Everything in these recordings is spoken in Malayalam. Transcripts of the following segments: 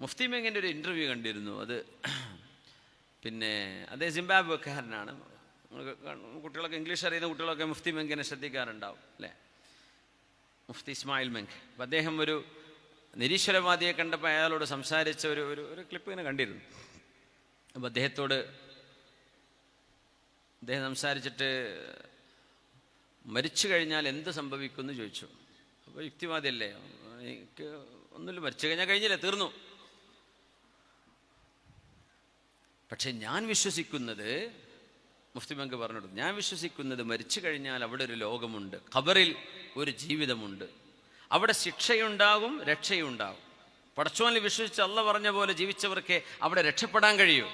മുഫ്തി മെങ്ങിന്റെ ഒരു ഇന്റർവ്യൂ കണ്ടിരുന്നു. അത് പിന്നെ അദ്ദേഹം സിംബാബ്വെക്കാരനാണ്. കുട്ടികളൊക്കെ ഇംഗ്ലീഷ് അറിയുന്ന കുട്ടികളൊക്കെ മുഫ്തി മെങ്കിനെ ശ്രദ്ധിക്കാറുണ്ടാവും അല്ലേ? മുഫ്തി ഇസ്മായിൽ മെങ്ക് അപ്പം അദ്ദേഹം ഒരു നിരീശ്വരവാദിയെ കണ്ടപ്പോൾ അയാളോട് സംസാരിച്ച ഒരു ഒരു ഒരു ക്ലിപ്പ് ഇങ്ങനെ കണ്ടിരുന്നു. അപ്പം അദ്ദേഹത്തോട് അദ്ദേഹം സംസാരിച്ചിട്ട് മരിച്ചു കഴിഞ്ഞാൽ എന്ത് സംഭവിക്കുമെന്ന് ചോദിച്ചു. അപ്പോൾ യുക്തിവാദിയല്ലേ? എനിക്ക് ഒന്നുമില്ല. മരിച്ചു കഴിഞ്ഞാൽ കഴിഞ്ഞില്ലേ? തീർന്നു. പക്ഷെ ഞാൻ വിശ്വസിക്കുന്നത് മുഫ്തി ബങ്ക് പറഞ്ഞിട്ട് ഞാൻ വിശ്വസിക്കുന്നത് മരിച്ചു കഴിഞ്ഞാൽ അവിടെ ഒരു ലോകമുണ്ട് ഖബറിൽ ഒരു ജീവിതമുണ്ട്. അവിടെ ശിക്ഷയുണ്ടാകും രക്ഷയുണ്ടാകും പടച്ചോനിൽ വിശ്വസിച്ച് അല്ല പറഞ്ഞ പോലെ ജീവിച്ചവർക്ക് അവിടെ രക്ഷപ്പെടാൻ കഴിയൂ.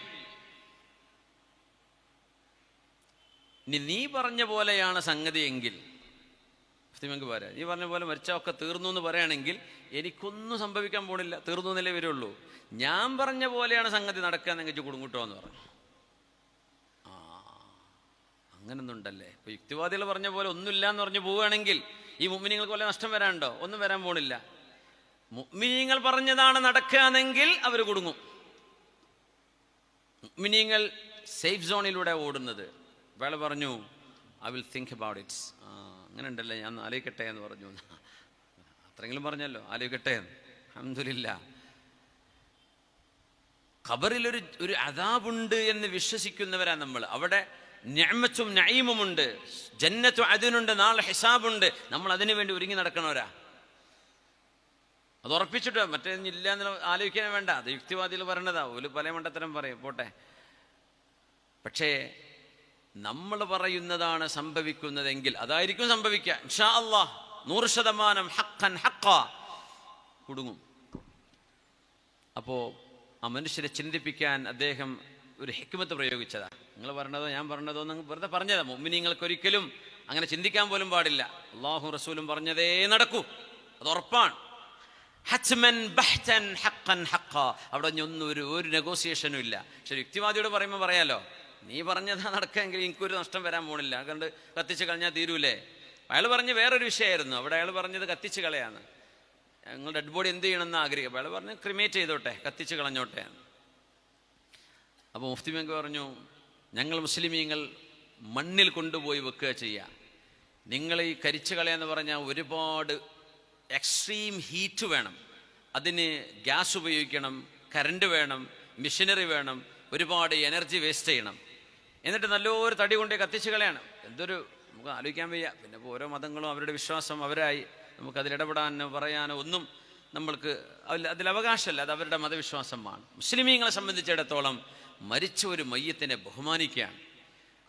ഇനി നീ പറഞ്ഞ പോലെയാണ് സംഗതി എങ്കിൽ മുസ്ലിമക്ക് പറയാം. നീ പറഞ്ഞ പോലെ മരിച്ചൊക്കെ തീർന്നു എന്ന് പറയുകയാണെങ്കിൽ എനിക്കൊന്നും സംഭവിക്കാൻ പോണില്ല. തീർന്നു എന്നല്ലേ വരുള്ളൂ. ഞാൻ പറഞ്ഞ പോലെയാണ് സംഗതി നടക്കുക എന്നെങ്കിൽ കുടുങ്ങൂട്ടോ എന്ന് പറഞ്ഞു. ആ അങ്ങനൊന്നുണ്ടല്ലേ? ഇപ്പൊ യുക്തിവാദികൾ പറഞ്ഞ പോലെ ഒന്നുമില്ല എന്ന് പറഞ്ഞു പോവുകയാണെങ്കിൽ ഈ മുമ്മിനിങ്ങൾക്ക് പോലെ നഷ്ടം വരാനുണ്ടോ? ഒന്നും വരാൻ പോണില്ല. മുമ്മിനിങ്ങൾ പറഞ്ഞതാണ് നടക്കുകയാണെങ്കിൽ അവർ കുടുങ്ങും. മുമ്മിനിങ്ങൾ സേഫ് സോണിലൂടെ ഓടുന്നത്. വേള പറഞ്ഞു I will think about it's ആ അങ്ങനെ ഉണ്ടല്ലേ ഞാൻ ആലോചിക്കട്ടെ എന്ന് പറഞ്ഞു. അത്രയെങ്കിലും പറഞ്ഞല്ലോ ആലോചിക്കട്ടെ. എന്ന് അഹമ്മദില്ല ഖബറിലൊരു ഒരു അതാബുണ്ട് എന്ന് വിശ്വസിക്കുന്നവരാ നമ്മൾ. അവിടെ ഞമ്മച്ചും നയീമുമുണ്ട് ജന്നത്തും അതിനുണ്ട് നാളെ ഹിസാബുണ്ട്. നമ്മൾ അതിനു വേണ്ടി ഒരുങ്ങി നടക്കണവരാ. അത് ഉറപ്പിച്ചിട്ട് മറ്റേ ഇല്ല എന്ന് ആലോചിക്കാൻ വേണ്ട. അത് യുക്തിവാദികൾ പറയണതാ. ഒരു പല മണ്ടത്തരം പറയും. പോട്ടെ. പക്ഷേ നമ്മൾ പറയുന്നതാണ് സംഭവിക്കുന്നതെങ്കിൽ അതായിരിക്കും സംഭവിക്കുക. ഇൻഷാ അള്ളാഹ് നൂറ് ശതമാനം കുടുങ്ങും. അപ്പോൾ ആ മനുഷ്യരെ ചിന്തിപ്പിക്കാൻ അദ്ദേഹം ഒരു ഹിക്മത്ത് പ്രയോഗിച്ചതാ. നിങ്ങൾ പറഞ്ഞതോ ഞാൻ പറഞ്ഞതോ എന്ന് വെറുതെ പറഞ്ഞതാ. മുമ്മിനിങ്ങൾക്ക് ഒരിക്കലും അങ്ങനെ ചിന്തിക്കാൻ പോലും പാടില്ല. അള്ളാഹു റസൂലും പറഞ്ഞതേ നടക്കൂ. അത് ഉറപ്പാണ്. അവിടെ ഒന്നും ഒരു ഒരു നെഗോസിയേഷനും ഇല്ല. പക്ഷെ യുക്തിവാദിയോട് പറയുമ്പോൾ പറയാലോ നീ പറഞ്ഞതാ നടക്കാമെങ്കിൽ എനിക്കൊരു നഷ്ടം വരാൻ പോണില്ല. കണ്ട് കത്തിച്ച് കളഞ്ഞാൽ തീരൂലേ? അയാൾ പറഞ്ഞ് വേറൊരു വിഷയമായിരുന്നു. അവിടെ അയാൾ പറഞ്ഞത് കത്തിച്ച് കളയാണ്. ഞങ്ങൾ ഡെഡ് ബോഡി എന്ത് ചെയ്യണമെന്ന് ആഗ്രഹിക്കും അയാൾ പറഞ്ഞ് ക്രിമേറ്റ് ചെയ്തോട്ടെ കത്തിച്ച് കളഞ്ഞോട്ടെ. അപ്പോൾ മുഫ്തി ബാങ്ക് പറഞ്ഞു ഞങ്ങൾ മുസ്ലിമീങ്ങൾ മണ്ണിൽ കൊണ്ടുപോയി വെക്കുക ചെയ്യുക നിങ്ങൾ ഈ കരിച്ചു കളയെന്ന് പറഞ്ഞാൽ ഒരുപാട് എക്സ്ട്രീം ഹീറ്റ് വേണം. അതിന് ഗ്യാസ് ഉപയോഗിക്കണം കറണ്ട് വേണം മിഷനറി വേണം ഒരുപാട് എനർജി വേസ്റ്റ് ചെയ്യണം. എന്നിട്ട് നല്ലൊരു തടി കൊണ്ട് കത്തിച്ച് കളയാണ്. എന്തൊരു നമുക്ക് ആലോചിക്കാൻ വയ്യ. പിന്നെ ഓരോ മതങ്ങളും അവരുടെ വിശ്വാസം അവരായി. നമുക്ക് അതിലിടപെടാനോ പറയാനോ ഒന്നും നമ്മൾക്ക് അതിൽ അവകാശമല്ല. അത് അവരുടെ മതവിശ്വാസമാണ്. മുസ്ലിമീങ്ങളെ സംബന്ധിച്ചിടത്തോളം മരിച്ച ഒരു മയ്യത്തിനെ ബഹുമാനിക്കുകയാണ്.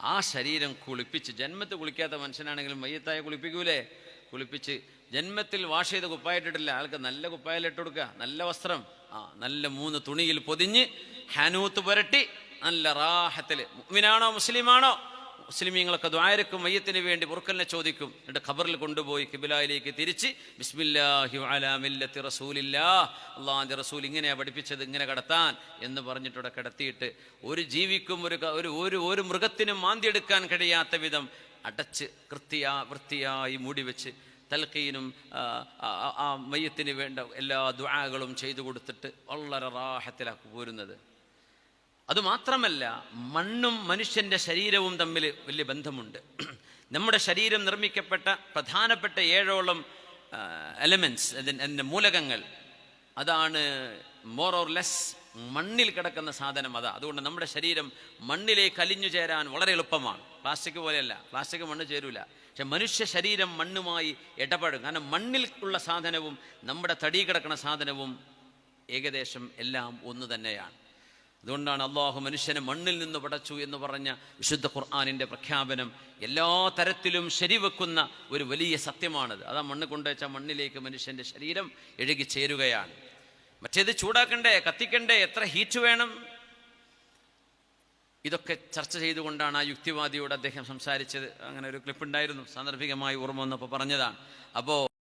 ആ ശരീരം കുളിപ്പിച്ച് ജന്മത്ത് കുളിക്കാത്ത മനുഷ്യനാണെങ്കിലും മയ്യത്തായ കുളിപ്പിക്കൂലേ? കുളിപ്പിച്ച് ജന്മത്തിൽ വാഷ് ചെയ്ത് കുപ്പായിട്ടിട്ടില്ല. ആൾക്ക് നല്ല കുപ്പായിലിട്ട് കൊടുക്കുക. നല്ല വസ്ത്രം. ആ നല്ല മൂന്ന് തുണിയിൽ പൊതിഞ്ഞ് ഹാനൂത്ത് പുരട്ടി നല്ല റാഹത്തിൽ. മുഅ്മിനാണോ മുസ്ലിമാണോ? മുസ്ലിമീങ്ങളൊക്കെ ദ്വാരക്കും മയ്യത്തിന് വേണ്ടി പുറക്കലിനെ ചോദിക്കും. എന്നിട്ട് ഖബറിൽ കൊണ്ടുപോയി കിബിലായിലേക്ക് തിരിച്ച് ബിസ്മില്ലാഹി റസൂലില്ലാ റസൂൽ ഇങ്ങനെയാണ് പഠിപ്പിച്ചത് ഇങ്ങനെ കടത്താൻ എന്ന് പറഞ്ഞിട്ട് കിടത്തിയിട്ട് ഒരു ജീവിക്കും ഒരു ഒരു ഒരു മൃഗത്തിനും മാന്തിയെടുക്കാൻ കഴിയാത്ത വിധം അടച്ച് കൃത്യാ വൃത്തിയായി മൂടി വെച്ച് തൽക്കീനും ആ മയ്യത്തിന് വേണ്ട എല്ലാ ദ്വാകളും ചെയ്തു കൊടുത്തിട്ട് വളരെ റാഹത്തിലാക്കി പോരുന്നത്. അതുമാത്രമല്ല മണ്ണും മനുഷ്യന്റെ ശരീരവും തമ്മിൽ വലിയ ബന്ധമുണ്ട്. നമ്മുടെ ശരീരം നിർമ്മിക്കപ്പെട്ട പ്രധാനപ്പെട്ട ഏഴോളം അതിന്റെ അതിന്റെ മൂലകങ്ങൾ അതാണ് മോർ ഓർ ലെസ് മണ്ണിൽ കിടക്കുന്ന സാധനം അതാ. അതുകൊണ്ട് നമ്മുടെ ശരീരം മണ്ണിലേക്ക് അലിഞ്ഞു ചേരാൻ വളരെ എളുപ്പമാണ്. പ്ലാസ്റ്റിക് പോലെയല്ല പ്ലാസ്റ്റിക് മണ്ണ് ചേരൂല. പക്ഷെ മനുഷ്യ ശരീരം മണ്ണുമായി ഇടപെടും കാരണം മണ്ണിൽ ഉള്ള സാധനവും നമ്മുടെ തടി കിടക്കുന്ന സാധനവും ഏകദേശം എല്ലാം ഒന്ന് തന്നെയാണ്. അതുകൊണ്ടാണ് അള്ളാഹു മനുഷ്യനെ മണ്ണിൽ നിന്ന് പടച്ചു എന്ന് പറഞ്ഞ വിശുദ്ധ ഖുർആാനിന്റെ പ്രഖ്യാപനം എല്ലാ തരത്തിലും ശരിവെക്കുന്ന ഒരു വലിയ സത്യമാണത്. അതാ മണ്ണ് കൊണ്ടുവച്ച മണ്ണിലേക്ക് മനുഷ്യന്റെ ശരീരം എഴുകി ചേരുകയാണ്. മറ്റേത് ചൂടാക്കണ്ടേ? കത്തിക്കണ്ടേ? എത്ര ഹീറ്റ് വേണം? ഇതൊക്കെ ചർച്ച ചെയ്തുകൊണ്ടാണ് ആ യുക്തിവാദിയോട് അദ്ദേഹം സംസാരിച്ചത്. അങ്ങനെ ഒരു ക്ലിപ്പ് ഉണ്ടായിരുന്നു. സാന്ദർഭികമായി ഓർമ്മ വന്നപ്പോൾ പറഞ്ഞതാണ്. അപ്പോൾ